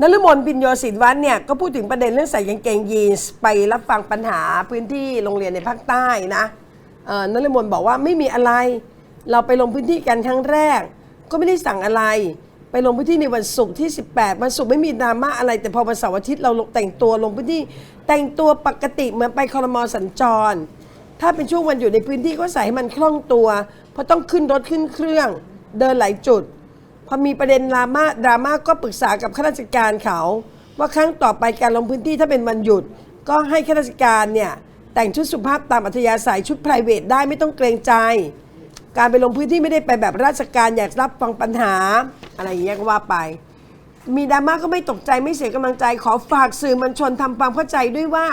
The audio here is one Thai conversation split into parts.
นฤมลพินโยศินวัฒน์เนี่ยก็พูดถึงประเด็นเรื่องใส่กางเกงยีนส์ไปรับฟังปัญหาพื้นที่โรงเรียนในภาคใต้นะนฤมลบอกว่าไม่มีอะไร เราไปลงพื้นที่กันครั้งแรก ก็ไม่ได้สั่งอะไร ไปลงพื้นที่ในวันศุกร์ที่ 18วันศุกร์ไม่มีดราม่าอะไร แต่พอวันเสาร์อาทิตย์เราลงแต่งตัวลงพื้นที่แต่งตัวปกติเหมือนไปคอรมอสัญจร ถ้าเป็นช่วงวันอยู่ในพื้นที่ก็ใส่ให้มันคล่องตัว เพราะต้องขึ้นรถขึ้นเครื่อง เดินหลายจุด พอมีประเด็นดราม่าดราม่าก็ปรึกษากับข้าราชการเขา ว่าครั้งต่อไปการลงพื้นที่ถ้าเป็นวันหยุด ก็ให้ข้าราชการเนี่ยแต่งชุดสุภาพตามอัธยาศัยชุด p r i v a t ได้ไม่ต้องเกรงใจ การไปลงพื้นที่ไม่ได้ไปแบบราชการอยากรับฟังปัญหาอะไรอย่างเงี้ยก็ว่าไป มีดราม่าก็ไม่ตกใจไม่เสียกำลังใจ ขอฝากสื่อมวลชนทำความเข้าใจด้วยว่า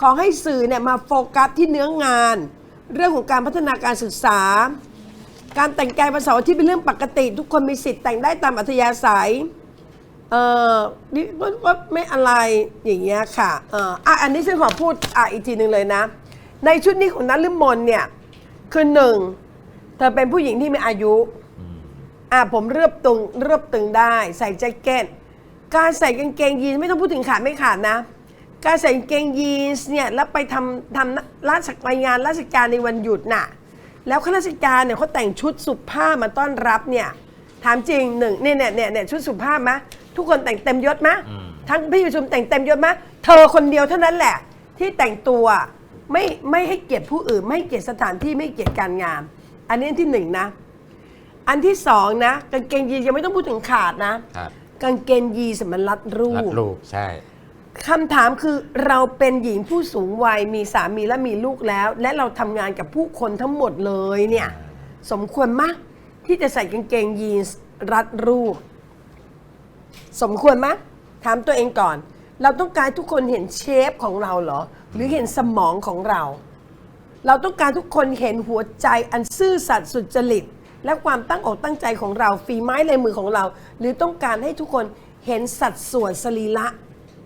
ขอให้สื่อเนี่ยมาโฟกัสที่เนื้องาน เรื่องของการพัฒนาการศึกษา การแต่งกายวันเสาร์อาที่เป็นเรื่องปกติ ทุกคนมีสิทธิ์แต่งได้ตามอัธยาศัยเออนี่ว่าไม่อะไรอย่างเงี้ยค่ะเอ่ออะอันนี้ฉันขอพูดอะอีกทีหนึ่งเลยนะ ในชุดนี้ของนัทลิมนเนี่ยคือหนึ่งเธอเป็นผู้หญิงที่มีอายุอะผมเรือบตึงเรือบตึงได้ใส่แจ็คเก็ตการใส่กางเกงยีนไม่ต้องพูดถึงขาดไม่ขาดนะ การใส่กางเกงยีนส์เนี่ยแล้วไปทำทำราชรายงานราชการในวันหยุดน่ะ แล้วข้าราชการเนี่ยเขาแต่งชุดสุภาพมาต้อนรับเนี่ยถามจริงหนึ่งเนี่ยเนี่ยเนี่ยเนี่ยชุดสุภาพมะทุกคนแต่งเต็มยศมะทั้งพี่ประชุมแต่งเต็มยศมะเธอคนเดียวเท่านั้นแหละ ที่แต่งตัวไม่ไม่ให้เกียรติผู้อื่น ไม่ให้เกียรติสถานที่ไม่ให้เกียรติการงาน อันนี้อันที่หนึ่งนะ อันที่สองนะกางเกงยีนส์ยังไม่ต้องพูดถึงขาดนะ ครับกางเกงยีนส์มันรัดรูรัดป รูปใช่ คำถามคือเราเป็นหญิงผู้สูงวัยมีสามีและมีลูกแล้ว และเราทำงานกับผู้คนทั้งหมดเลยเนี่ย สมควรมากที่จะใส่กางเกงยีนส์รัดรูป สมควรไหมถามตัวเองก่อน เราต้องการทุกคนเห็นเชฟของเราเหรอ หรือเห็นสมองของเรา เราต้องการทุกคนเห็นหัวใจอันซื่อสัตย์สุจริต และความตั้งอกตั้งใจของเราฝีไม้ลายมือของเรา หรือต้องการให้ทุกคนเห็นสัดส่วนสรีระ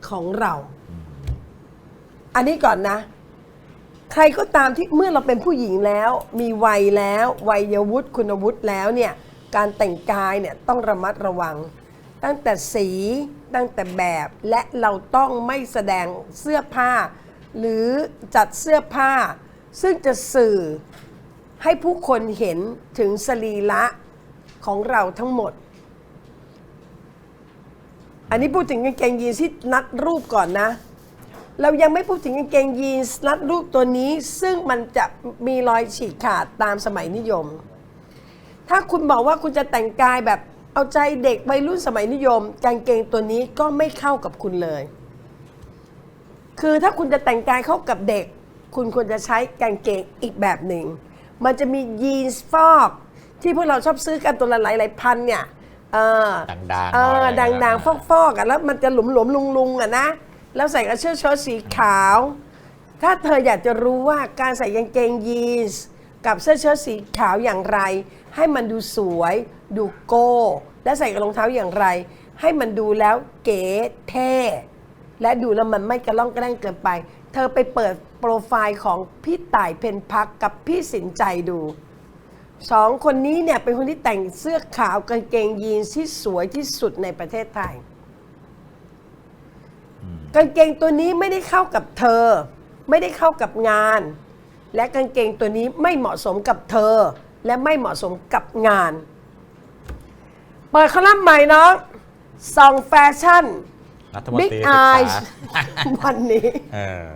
ของเรา อันนี้ก่อนนะ ใครก็ตามที่เมื่อเราเป็นผู้หญิงแล้ว มีวัยแล้ววัยวุฒิคุณวุฒิแล้วเนี่ยการแต่งกายเนี่ยต้องระมัดระวัง ตั้งแต่สีตั้งแต่แบบและเราต้องไม่แสดงเสื้อผ้า หรือจัดเสื้อผ้า ซึ่งจะสื่อให้ผู้คนเห็นถึงสรีระของเราทั้งหมด อันนี้พูดถึงกางเกงยีนส์ที่นัดรูปก่อนนะ เรายังไม่พูดถึงกางเกงยีนส์รัดรูปตัวนี้ ซึ่งมันจะมีรอยฉีกขาดตามสมัยนิยม ถ้าคุณบอกว่าคุณจะแต่งกายแบบเอาใจเด็กวัยรุ่นสมัยนิยม กางเกงตัวนี้ก็ไม่เข้ากับคุณเลย คือถ้าคุณจะแต่งกายเข้ากับเด็ก คุณควรจะใช้กางเกงอีกแบบหนึ่ง มันจะมียีนส์ฟอกที่พวกเราชอบซื้อกันตัวละหลายหลายพันเนี่ย เออดังๆเอหน่ออยดัง ๆ ฟอกๆอะแล้วมันจะหลุมๆลุงๆอะนะ แล้วใส่กระเชือกเชิ้ตสีขาว ถ้าเธออยากจะรู้ว่าการใส่กางเกงยีนส์กับเสื้อเชิ้ตสีขาวอย่างไร ให้มันดูสวย ดูโก้ และใส่กับรองเท้าอย่างไร ให้มันดูแล้วเก๋เท่และดูแล้วมันไม่กระล่องกระแร่งเกินไป เธอไปเปิดโปรไฟล์ของพี่ต่ายเพนพักกับพี่สินใจดู สองคนนี้เนี่ยเป็นคนที่แต่งเสื้อขาวกางเกงยีนส์ที่สวยที่สุดในประเทศไทย กางเกงตัวนี้ไม่ได้เข้ากับเธอ ไม่ได้เข้ากับงาน และกางเกงตัวนี้ไม่เหมาะสมกับเธอ และไม่เหมาะสมกับงาน เปิดคอลัมน์ใหม่น้องซองแฟชั่นรัฐมน Big ตรีศึกษา Eyes วันนี้ เออ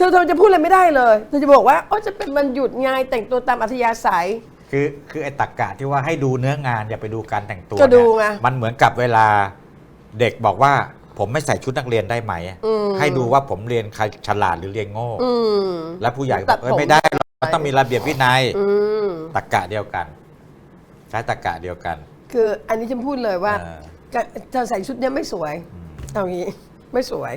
เธอเธอจะพูดอะไรไม่ได้เลยเธอจะบอกว่าโอ้จะเป็นวันหยุดไงแต่งตัวตามอัธยาศัย คือคือไอ้ตักกะที่ว่าให้ดูเนื้องานอย่าไปดูการแต่งตัวก็ดูเนี่ยไงมันเหมือนกับเวลาเด็กบอกว่าผมไม่ใส่ชุดนักเรียนได้ไหม อืมให้ดูว่าผมเรียนใครฉลาดหรือเรียนโง่ อืม แล้วผู้ใหญ่บตัอดกเอ้ยผม ไม่ได้หรอกมันต้องมีระเบียบวินัยอืมตักกะเดียวกัน ใช้ตักกะเดียวกันคืออันนี้ฉันพูดเลยว่า เออก็เธอใส่ชุดเนี้ยไม่สวย เอางี้ไม่สวย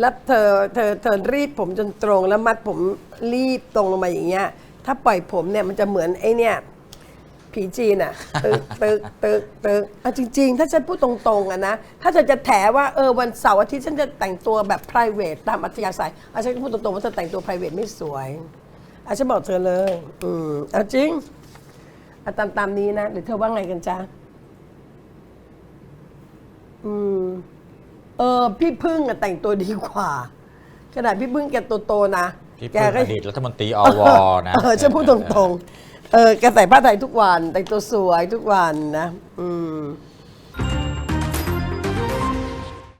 แล้วเธอเธอเธอรีดผมจนตรง แล้วมัดผมรีบตรงลงมาอย่างเงี้ย ถ้าปล่อยผมเนี่ยมันจะเหมือนไอ้เนี่ย ผีจีนอะตึกตึกตึกตึกเอาจริง ๆ ถ้าฉันพูดตรงๆอะนะ ถ้าเธอจะแถว่าเออวันเสาร์อาทิตย์ฉันจะแต่งตัวแบบ p r i v a t ตามอัธยาศัยอาฉันพูดตรงๆว่าเธอแต่งตัว p r i v a t ไม่สวยอาฉันบอกเธอเลย อืมเอาจริงอาตามตามนี้นะหรือเธอว่าไงกันจ๊ะอืม เออพี่พึ่งอะแต่งตัวดีกว่าขนาดพี่พึ่งแกโตๆนะพี่แกพึ่งก็อดีตรัฐมนตรีอวนะเออจะพูดตรงๆเออแกใส่ผ้าไทยทุกวัน แต่งตัวสวยทุกวันนะ อืม